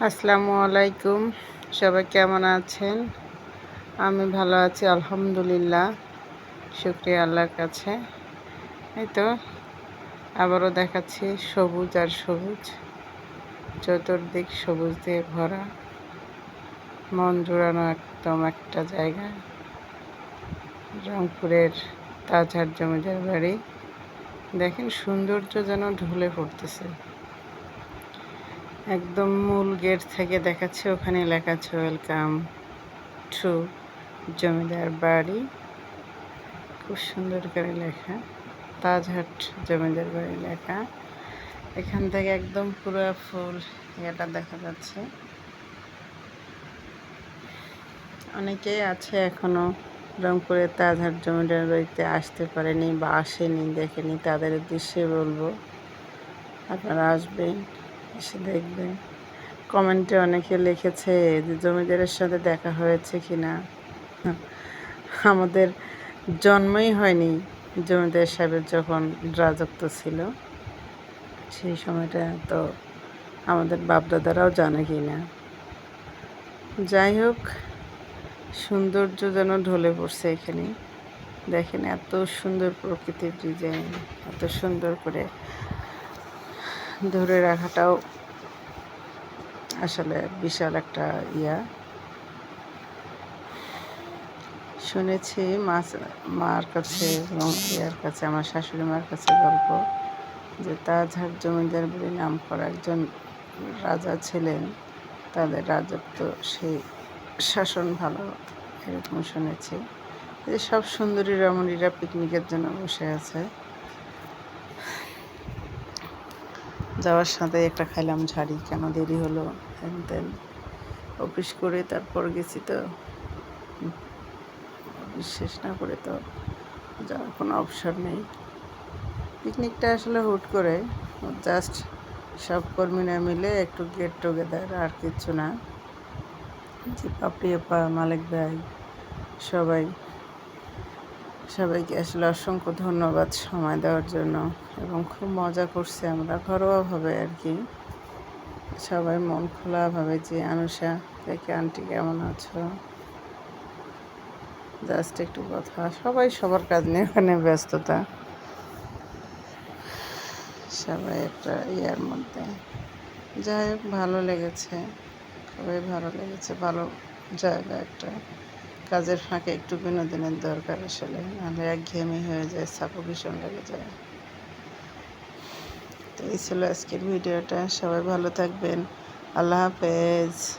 আসসালামু আলাইকুম। সবাই কেমন আছেন? আমি ভালো আছি, আলহামদুলিল্লাহ। শুক্রিয়া আল্লাহর কাছে। এই তো, আবারও দেখাচ্ছি সবুজ আর সবুজ। চতুর্দিক সবুজ দিয়ে ভরা। মন জোড়ানো একদম একটা জায়গা। রংপুরের তাজহাট জমিদার বাড়ি। দেখেন সৌন্দর্য যেন ঢলে পড়তেছে। একদম মূল গেট থেকে দেখাচ্ছে, ওখানে লেখা আছে ওয়েলকাম টু জমিদার বাড়ি। খুব সুন্দর করে লেখা, তাজহাট জমিদার বাড়ি লেখা। এখান থেকে একদম পুরো ফুল এটা দেখা যাচ্ছে। অনেকেই আছে এখনও রংপুরের তাজহাট জমিদার বাড়িতে আসতে পারেনি বা আসেনি, দেখেনি। তাদের উদ্দেশ্যে বলব, আপনারা আসবেন। এসে দেখবেন। কমেন্টে অনেকে লিখেছে যে, জমিদারের সাথে দেখা হয়েছে কি না আমাদের জন্মই হয়নি জমিদার সাহেবের যখন রাজত্ব ছিল। সেই সময়টা তো আমাদের বাপদাদারাও জানে কি না যাই হোক, সৌন্দর্য যেন ঢলে পড়ছে এখানে। দেখেন এত সুন্দর প্রকৃতির ডিজাইন, এত সুন্দর করে ধরে রাখাটাও আসলে বিশাল একটা ইয়া। শুনেছি মাছ, মার কাছে এবং ইয়ার কাছে, আমার শাশুড়ি মার কাছে গল্প যে তাজহাট জমিদার বলে নাম করা একজন রাজা ছিলেন। তাদের রাজত্ব সেই শাসন ভালো, এরকম শুনেছি। যে সব সুন্দরী রমণীরা পিকনিকের জন্য বসে আছে। যাওয়ার সাথে একটা খাইলাম ঝাড়ি। কেন দেরি হলো? দেন অফিস করে তারপর গেছি তো। শেষ না করে তো যাওয়ার কোনো অবসর নেই। পিকনিকটা আসলে হুট করে। জাস্ট সব কর্মীরা মিলে একটু গেট টুগেদার আর কিছু না। যে পাপড়ি মালিক ভাই, সবাই। সবাইকে আসলে অসংখ্য ধন্যবাদ সময় দেওয়ার জন্য এবং খুব মজা করছে আমরা ঘরোয়াভাবে আর কি। সবাই মন খোলাভাবে যে আনুষা থেকে আন্টি কেমন আছো? জাস্ট একটু কথা, সবাই সবার কাজ নিয়ে ওখানে ব্যস্ততা। সবাই একটা ইয়ার মধ্যে। যাই হোক, ভালো লেগেছে। খুবই ভালো লেগেছে, ভালো জায়গা একটা। কাজের ফাঁকে একটু বিনোদনের দরকার আসলে। নাহলে একঘেয়েমি হয়ে যায় সাপো ভীষণ লেগে যায়। তো এই ছিল আজকের ভিডিওটা। সবাই ভালো থাকবেন। আল্লাহ হাফেজ।